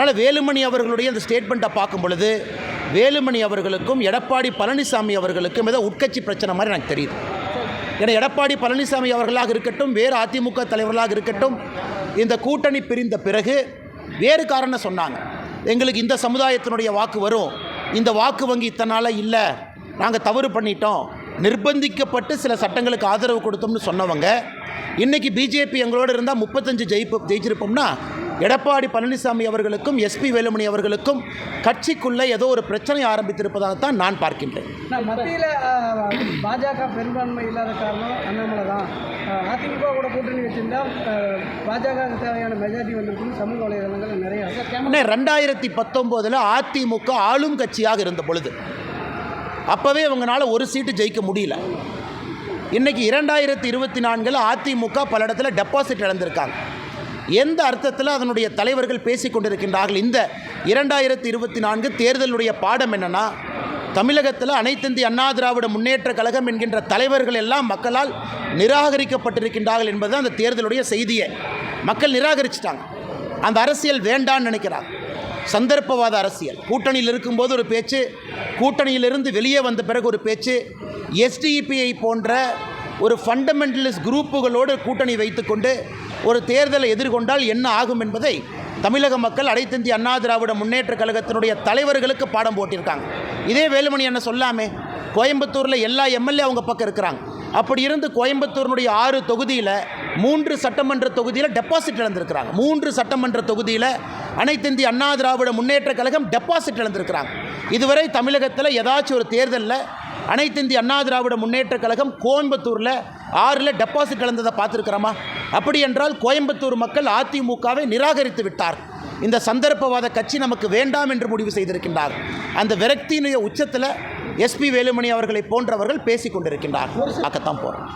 அதனால் வேலுமணி அவர்களுடைய அந்த ஸ்டேட்மெண்ட்டை பார்க்கும் பொழுது வேலுமணி அவர்களுக்கும் எடப்பாடி பழனிசாமி அவர்களுக்கும் ஏதோ உட்கட்சி பிரச்சனை மாதிரி எனக்கு தெரியுது. ஏன்னா எடப்பாடி பழனிசாமி அவர்களாக இருக்கட்டும் வேறு அதிமுக தலைவர்களாக இருக்கட்டும் இந்த கூட்டணி பிரிந்த பிறகு வேறு காரணம் சொன்னாங்க. எங்களுக்கு இந்த சமுதாயத்தினுடைய வாக்கு வரும். இந்த வாக்கு வங்கி இத்தனால இல்லை. நாங்கள் தவறு பண்ணிட்டோம். நிர்பந்திக்கப்பட்டு சில சட்டங்களுக்கு ஆதரவு கொடுத்தோம்னு சொன்னவங்க இன்றைக்கி பிஜேபி எங்களோடு இருந்தால் முப்பத்தஞ்சு ஜெயிப்பு ஜெயிச்சிருப்போம்னா எடப்பாடி பழனிசாமி அவர்களுக்கும் எஸ்பி வேலுமணி அவர்களுக்கும் கட்சிக்குள்ளே ஏதோ ஒரு பிரச்சனை ஆரம்பித்திருப்பதாகத்தான் நான் பார்க்கின்றேன். மத்தியில் பாஜக பெரும்பான்மை இல்லாத காரணம் அண்ணாமலை தான். அதிமுக கூட கூட்டணி வச்சிருந்தா பாஜக தேவையான மெஜாரிட்டி வந்திருக்குன்னு சமூக வலைதளங்கள் நிறைய ரெண்டாயிரத்தி பத்தொம்போதில் அதிமுக ஆளும் கட்சியாக இருந்த பொழுது அப்போவே இவங்களால ஒரு சீட்டு ஜெயிக்க முடியல. இன்னைக்கு இரண்டாயிரத்தி இருபத்தி நான்கில் அதிமுக பல இடத்துல டெபாசிட் இழந்திருக்காங்க. எந்த அர்த்தத்தில் அதனுடைய தலைவர்கள் பேசிக்கொண்டிருக்கின்றார்கள்? இந்த இரண்டாயிரத்தி இருபத்தி நான்கு தேர்தலுடைய பாடம் என்னன்னா தமிழகத்தில் அனைத்திந்திய அண்ணா திராவிட முன்னேற்ற கழகம் என்கின்ற தலைவர்கள் எல்லாம் மக்களால் நிராகரிக்கப்பட்டிருக்கின்றார்கள் என்பது அந்த தேர்தலுடைய செய்தியை. மக்கள் நிராகரிச்சிட்டாங்க. அந்த அரசியல் வேண்டான்னு நினைக்கிறாங்க. சந்தர்ப்பவாத அரசியல். கூட்டணியில் இருக்கும்போது ஒரு பேச்சு கூட்டணியிலிருந்து வெளியே வந்த பிறகு ஒரு பேச்சு எஸ்டிஇபிஐ போன்ற ஒரு ஃபண்டமெண்டலிஸ்ட் குரூப்புகளோடு கூட்டணி வைத்துக்கொண்டு ஒரு தேர்தலை எதிர்கொண்டால் என்ன ஆகும் என்பதை தமிழக மக்கள் அனைத்திந்திய அண்ணா திராவிட முன்னேற்ற கழகத்தினுடைய தலைவர்களுக்கு பாடம் போட்டிருக்காங்க. இதே வேலுமணி என்ன சொல்லாமே கோயம்புத்தூரில் எல்லா எம்எல்ஏ அவங்க பக்கம் இருக்கிறாங்க. அப்படி இருந்து கோயம்புத்தூரினுடைய ஆறு தொகுதியில் மூன்று சட்டமன்ற தொகுதியில் டெபாசிட் இழந்திருக்கிறாங்க. மூன்று சட்டமன்ற தொகுதியில் அனைத்திந்திய அண்ணா திராவிட முன்னேற்ற கழகம் டெபாசிட் இழந்திருக்கிறாங்க. இதுவரை தமிழகத்தில் ஏதாச்சும் ஒரு தேர்தலில் அனைத்திந்திய அண்ணா திராவிட முன்னேற்ற கழகம் கோயம்புத்தூரில் ஆறில் டெபாசிட் இழந்ததை பார்த்துருக்கிறோமா? அப்படி என்றால் கோயம்புத்தூர் மக்கள் அதிமுகவை நிராகரித்து விட்டார். இந்த சந்தர்ப்பவாத கட்சி நமக்கு வேண்டாம் என்று முடிவு செய்திருக்கின்றார். அந்த விரக்தியினுடைய உச்சத்தில் எஸ்பி வேலுமணி அவர்களை போன்றவர்கள் பேசிக் கொண்டிருக்கின்றார். பார்க்கத்தான் போகிறோம்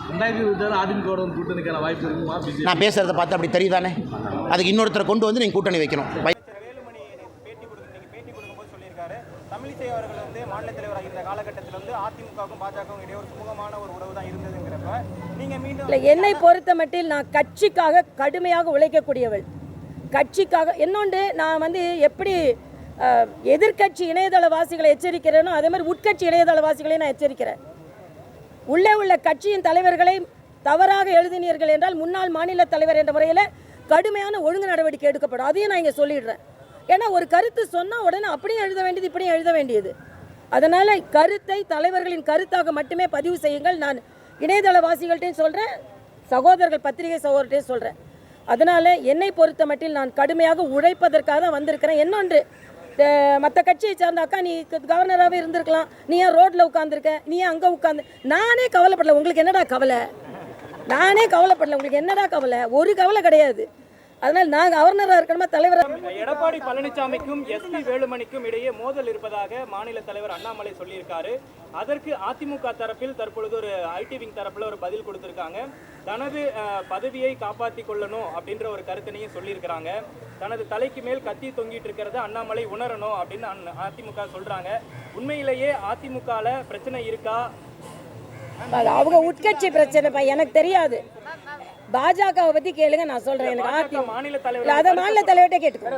நான் பேசுகிறத பார்த்து அப்படி தெரியுதானே? அதுக்கு இன்னொருத்தரை கொண்டு வந்து நீங்கள் கூட்டணி வைக்கணும் வை- வேலுமணி பேட்டி கொடுத்து பேட்டி கொடுக்கும்போது சொல்லியிருக்காரு தமிழிசை அவர்கள் வந்து மாநில தலைவராக இருந்த காலகட்டத்தில் வந்து அதிமுகவுக்கும் பாஜகவும் இடையே ஒரு சுமூகமான ஒரு உறவு தான் இருந்ததுங்கிறப்ப நீங்க மீண்டும் இல்லை என்னை பொறுத்த மட்டில் நான் கட்சிக்காக கடுமையாக உழைக்கக்கூடியவள். கட்சிக்காக இன்னொன்று நான் வந்து எப்படி எதிர்கட்சி இணையதளவாசிகளை எச்சரிக்கிறேனோ அதே மாதிரி உட்கட்சி இணையதளவாசிகளையும் நான் எச்சரிக்கிறேன். உள்ளே உள்ள கட்சியின் தலைவர்களை தவறாக எழுதினீர்கள் என்றால் முன்னாள் மாநில தலைவர் என்ற முறையில் கடுமையான ஒழுங்கு நடவடிக்கை எடுக்கப்படும். அதையும் நான் இங்கே சொல்லிடுறேன். ஏன்னா ஒரு கருத்து சொன்னால் உடனே அப்படியும் எழுத வேண்டியது இப்படியும் எழுத வேண்டியது. அதனால் கருத்தை தலைவர்களின் கருத்தாக மட்டுமே பதிவு செய்யுங்கள். நான் இணையதளவாசிகள்கிட்டையும் சொல்கிறேன் சகோதரர்கள் பத்திரிகை சகோதரர்கிட்டையும் சொல்கிறேன் அதனால் என்னை பொறுத்த மட்டில் நான் கடுமையாக உழைப்பதற்காக தான் வந்திருக்கிறேன். இன்னொன்று மற்ற கட்சியை சார்ந்த அக்கா நீ கவர்னராகவே இருந்திருக்கலாம். நீ ஏன் ரோட்டில் உட்காந்துருக்க நீ ஏன் அங்கே உட்காந்து நானே கவலைப்படல. உங்களுக்கு என்னடா கவலை? நானே கவலைப்படல. உங்களுக்கு என்னடா கவலை? ஒரு கவலை கிடையாது. அதனால் நான் கவர்னராக இருக்கணுமா? தலைவராக எடப்பாடி பழனிசாமிக்கும் எஸ்பி வேலுமணிக்கும் இடையே மோதல் இருப்பதாக மாநில தலைவர் அண்ணாமலை சொல்லியிருக்காரு. அதற்கு அதிமுக தரப்பில் தற்பொழுது ஒரு ஐடி விங் தரப்புல ஒரு பதில் கொடுத்திருக்காங்க. தனது பதவியை காப்பாற்றி கொள்ளணும் அப்படின்ற ஒரு கருத்தினையும் சொல்லியிருக்கிறாங்க. தனது தலைக்கு மேல் கத்தி தொங்கிட்டு இருக்கிறத அண்ணாமலை உணரணும் அப்படின்னு அதிமுக சொல்றாங்க. உண்மையிலேயே அதிமுகல பிரச்சனை இருக்கா? அவங்க உட்கட்சி பிரச்சனைப்பா எனக்கு தெரியாது. பாஜகவை பத்தி கேளுங்க நான் சொல்றேன். எனக்கு மாநில தலைவர் அதை மாநில தலைவர்கிட்ட கேட்டுக்கோ.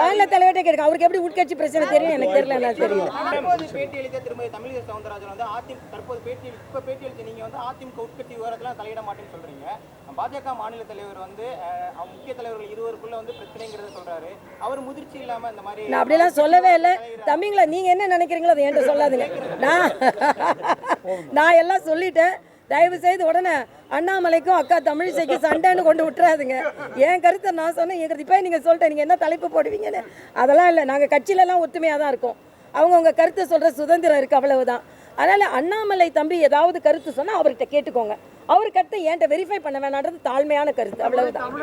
மாநில தலைவர்கிட்ட கேட்டுக்கோ. அவருக்கு எப்படி உட்கட்சி பிரச்சனை தெரியும்? எனக்கு தெரியல எனக்கு தெரியல தற்போது பேட்டி அளித்த திருமதி தமிழிசை சவுந்தரராஜன் வந்து அதிமுக தற்போது பேட்டி இப்ப பேட்டி அளித்த நீங்க வந்து அதிமுக உட்கட்சி விவரத்துல தலையிட மாட்டேன்னு சொல்றீங்க. பாஜக மாநில தலைவர் வந்து முக்கிய தலைவர்கள் இருவருக்குள்ள வந்து பிரச்சனைங்கிறத சொல்றாரு. அவர் முதிர்ச்சி இல்லாம இந்த மாதிரி நான் அப்படிலாம் சொல்லவே இல்லை. தம்பிங்களா நீங்க என்ன நினைக்கிறீங்களோ அதை என்கிட்ட சொல்லாதுங்க. நான் நான் எல்லாம் சொல்லிட்டேன். தயவு செய்து உடனே அண்ணாமலைக்கும் அக்கா தமிழிசைக்கு சண்டைன்னு கொண்டு விட்டுறாதுங்க. என் கருத்தை நான் சொன்னேன் என் கருத்து. இப்போ நீங்கள் சொல்லிட்டேன் நீங்கள் என்ன தலைப்பு போடுவீங்கன்னு. அதெல்லாம் இல்லை நாங்கள் கட்சியிலலாம் ஒத்துமையாக தான் இருக்கோம் அவங்கவுங்க கருத்தை சொல்கிற சுதந்திரம் இருக்குது அவ்வளவுதான். அதனால் அண்ணாமலை தம்பி ஏதாவது கருத்து சொன்னால் அவர்கிட்ட கேட்டுக்கோங்க. அவர் கருத்தை ஏன்ட்ட வெரிஃபை பண்ண வேணான்றது தாழ்மையான கருத்து அவ்வளவுதான்.